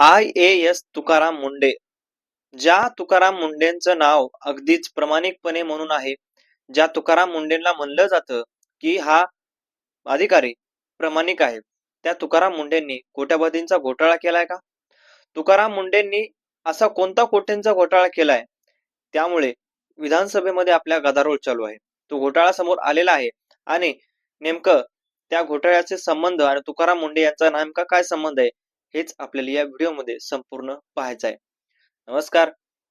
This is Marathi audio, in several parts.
I A S Tukaram Munde. ज्या तुकाराम मुंडेंचं नाव अगदीच प्रामाणिकपणे म्हणून आहे ज्या तुकाराम मुंडेंना म्हणलं जातं की हा अधिकारी प्रामाणिक आहे त्या तुकाराम मुंडेंनी कोट्यावधींचा घोटाळा केलाय का? तुकाराम मुंडेंनी असा कोणता कोट्यांचा घोटाळा केलाय? त्यामुळे विधानसभेमध्ये आपल्या गदारोळ चालू आहे. तो घोटाळा समोर आलेला आहे आणि नेमकं त्या घोटाळ्याचे संबंध आणि तुकाराम मुंडे यांचा नेमका काय संबंध आहे हेच आपल्याला या व्हिडिओमध्ये संपूर्ण पाहायचं आहे. नमस्कार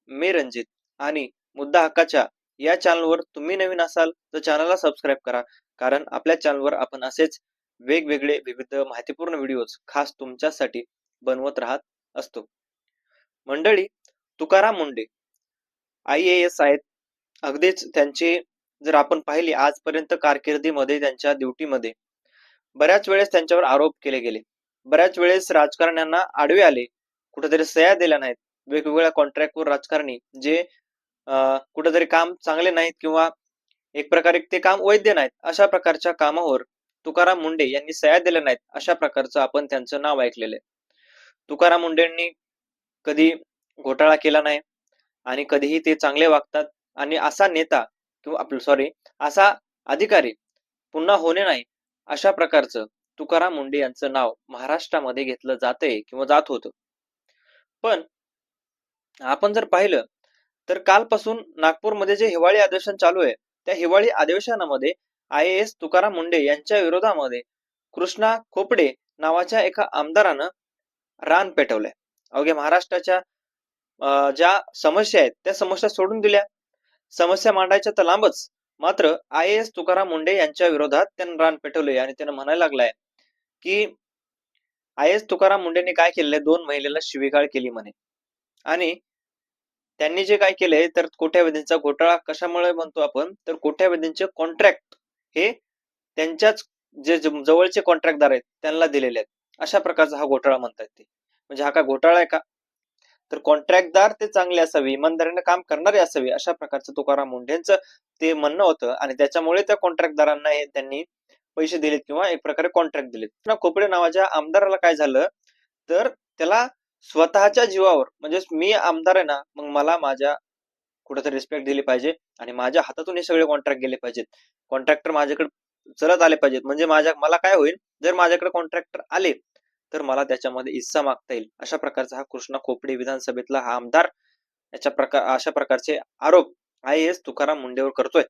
मी रंजित आणि मुद्दा हक्काच्या या चॅनलवर तुम्ही नवीन असाल तर चॅनलला सबस्क्राईब करा. कारण आपल्या चॅनलवर आपण असेच वेगवेगळे विविध माहितीपूर्ण व्हिडिओज खास तुमच्यासाठी बनवत राहत असतो. मंडळी Tukaram Munde I A S आहेत. अगदीच त्यांची जर आपण पाहिली आजपर्यंत कारकिर्दीमध्ये त्यांच्या ड्युटीमध्ये बऱ्याच वेळेस त्यांच्यावर आरोप केले गेले. बऱ्याच वेळेस राजकारण्यांना आडवे आले. कुठेतरी सह्या दिल्या नाहीत. वेगवेगळ्या कॉन्ट्रॅक्टवर राजकारणी जे कुठेतरी काम चांगले नाहीत किंवा एक प्रकारे ते काम वैध नाहीत अशा प्रकारच्या कामावर तुकाराम मुंडे यांनी सह्या दिल्या नाहीत अशा प्रकारचं आपण त्यांचं नाव ऐकलेलं आहे. तुकाराम मुंडेंनी कधी घोटाळा केला नाही आणि कधीही ते चांगले वागतात आणि असा नेता किंवा आपलं सॉरी असा अधिकारी पुन्हा होणे नाही अशा प्रकारचं तुकाराम मुंडे यांचं नाव महाराष्ट्रामध्ये घेतलं जातंय किंवा जात होतं. पण आपण जर पाहिलं तर कालपासून नागपूरमध्ये जे हिवाळी अधिवेशन चालू आहे त्या हिवाळी अधिवेशनामध्ये आय एस तुकाराम मुंडे यांच्या विरोधामध्ये कृष्णा खोपडे नावाच्या एका आमदारानं रान पेटवलंय. अवघ्या महाराष्ट्राच्या अं, ज्या समस्या आहेत त्या समस्या सोडून दिल्या. समस्या मांडायच्या तर लांबच मात्र आय एस तुकाराम मुंडे यांच्या विरोधात त्यांना रान पेटवलंय आणि त्यांना म्हणायला लागलाय की आय एस तुकाराम मुंडेंनी काय केलेलं दोन महिलेला शिवीगाळ केली म्हणे. आणि त्यांनी जे काय केलंय तर कोट्यावधींचा घोटाळा कशामुळे म्हणतो आपण? तर कोट्यावधींचे कॉन्ट्रॅक्ट हे त्यांच्याच जे जवळचे कॉन्ट्रॅक्टदार आहेत त्यांना दिलेले आहेत. अशा प्रकारचा हा घोटाळा म्हणतात ते. म्हणजे हा काय घोटाळा आहे का? तर कॉन्ट्रॅक्टदार ते चांगले असावे इमानदारीने काम करणारे असावे अशा प्रकारचं तुकाराम मुंडेंचं ते म्हणणं होतं. आणि त्याच्यामुळे त्या कॉन्ट्रॅक्टदारांना हे त्यांनी पैसे दिलेत किंवा एक प्रकारे कॉन्ट्रॅक्ट दिलेत. खोपडे नावाच्या आमदाराला काय झालं? तर त्याला स्वतःच्या जीवावर म्हणजे मी आमदार आहे ना मग मला माझ्या कुठेतरी रिस्पेक्ट दिली पाहिजे आणि माझ्या हातातून हे सगळे कॉन्ट्रॅक्ट गेले पाहिजेत. कॉन्ट्रॅक्टर माझ्याकडे चलत आले पाहिजेत. म्हणजे माझ्या मला काय होईल? जर माझ्याकडे कॉन्ट्रॅक्टर आले तर मला त्याच्यामध्ये हिस्सा मागता येईल. अशा प्रकारचा हा कृष्णा खोपडे विधानसभेतला हा आमदार याच्या प्रकार अशा प्रकारचे आरोप आय एस तुकाराम मुंडेवर करतोय.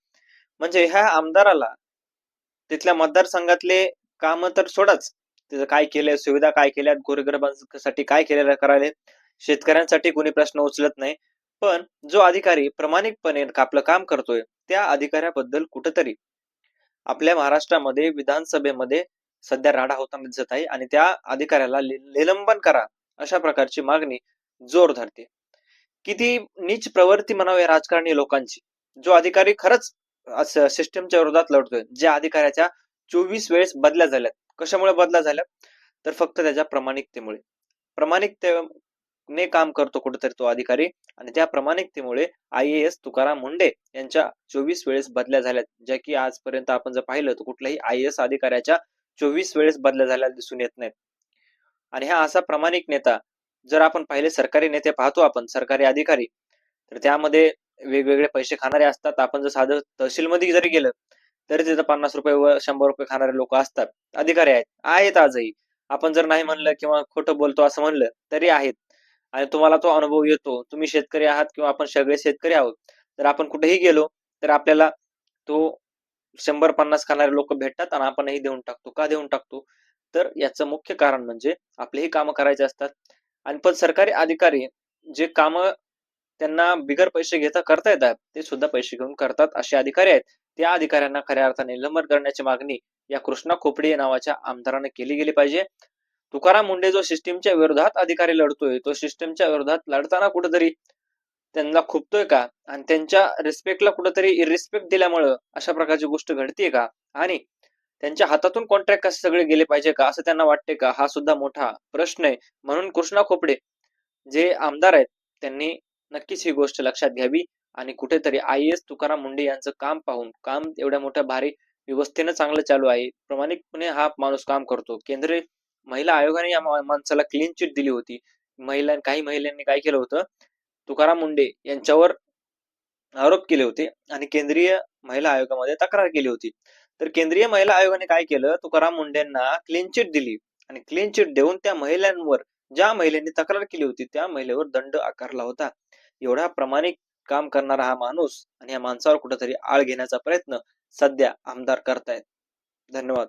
म्हणजे ह्या आमदाराला तिथल्या मतदारसंघातले काम तर सोडाच. तिथं काय केलंय सुविधा काय केल्यात गोरगरिबांसाठी काय केलेलं करायला? शेतकऱ्यांसाठी कोणी प्रश्न उचलत नाही. पण जो अधिकारी प्रामाणिकपणे आपलं काम करतोय त्या अधिकाऱ्याबद्दल कुठंतरी आपल्या महाराष्ट्रामध्ये विधानसभेमध्ये सध्या राडा होताना दिसत आहे आणि त्या अधिकाऱ्याला निलंबन करा अशा प्रकारची मागणी जोर धरते. किती नीच प्रवृत्ती म्हणावी राजकारणी लोकांची. जो अधिकारी खरंच सिस्टमच्या विरोधात लढतोय. ज्या अधिकाऱ्याच्या चोवीस वेळेस बदल्या झाल्यात. कशामुळे बदल्या झाल्या तर फक्त त्याच्या प्रामाणिकतेमुळे. प्रामाणिकतेने काम करतो कुठेतरी तो अधिकारी आणि त्या प्रामाणिकतेमुळे आय एस तुकाराम मुंडे यांच्या चोवीस वेळेस बदल्या झाल्यात. ज्या की आजपर्यंत आपण जर पाहिलं तर कुठल्याही आय एस अधिकाऱ्याच्या चोवीस वेळेस बदल्या झाल्या दिसून येत नाहीत. आणि हा असा प्रामाणिक नेता जर आपण पाहिले सरकारी नेते पाहतो आपण सरकारी अधिकारी तर त्यामध्ये वेगवेगळे पैसे खाणारे असतात. आपण जर साधं तहसीलमध्ये जरी गेलं तरी तिथं पन्नास रुपये व शंभर रुपये खाणारे लोक असतात. अधिकारी आहेत. आहेत आजही. आपण जर नाही म्हणलं किंवा खोटं बोलतो असं म्हणलं तरी आहेत. आणि तुम्हाला तो अनुभव येतो. तुम्ही शेतकरी आहात किंवा आपण सगळे शेतकरी आहोत. तर आपण कुठेही गेलो तर आपल्याला तो शंभर पन्नास खाणारे लोक भेटतात आणि आपणही देऊन टाकतो. का देऊन टाकतो? तर याचं मुख्य कारण म्हणजे आपलेही कामं करायचे असतात. आणि पण सरकारी अधिकारी जे कामं त्यांना बिगर पैसे घेता करता येतात ते सुद्धा पैसे घेऊन करतात असे अधिकारी आहेत. त्या अधिकाऱ्यांना खऱ्या अर्थाने निलंबन करण्याची मागणी या कृष्णा खोपडे नावाच्या आमदाराने केली गेली पाहिजे. तुकाराम मुंडे जो सिस्टीमच्या विरोधात अधिकारी लढतोय तो सिस्टीमच्या विरोधात लढताना कुठेतरी त्यांना खुपतोय का? आणि त्यांच्या रिस्पेक्टला कुठेतरी इरिस्पेक्ट दिल्यामुळं अशा प्रकारची गोष्ट घडतीये का? आणि त्यांच्या हातातून कॉन्ट्रॅक्ट कसे सगळे गेले पाहिजे का? असं त्यांना वाटते का? हा सुद्धा मोठा प्रश्न आहे. म्हणून कृष्णा खोपडे जे आमदार आहेत त्यांनी नक्कीच ही गोष्ट लक्षात घ्यावी. आणि कुठेतरी आय एस तुकाराम मुंडे यांचं काम पाहून काम एवढ्या मोठ्या भारी व्यवस्थेनं चांगलं चालू आहे. प्रामाणिकपणे हा माणूस काम करतो. केंद्रीय महिला आयोगाने या माणसाला क्लीन चिट दिली होती. महिला काही महिलांनी काय केलं होतं? तुकाराम मुंडे यांच्यावर आरोप केले होते आणि केंद्रीय महिला आयोगामध्ये तक्रार केली होती. तर केंद्रीय महिला आयोगाने काय केलं? तुकाराम मुंडेंना क्लीन चिट दिली. आणि क्लीन चिट देऊन त्या महिलांवर ज्या महिलेने तक्रार केली होती त्या महिलेवर दंड आकारला होता. एवढा प्रामाणिक काम करणारा हा माणूस आणि या माणसावर कुठेतरी आळ घेण्याचा प्रयत्न सध्या आमदार करतायत. धन्यवाद.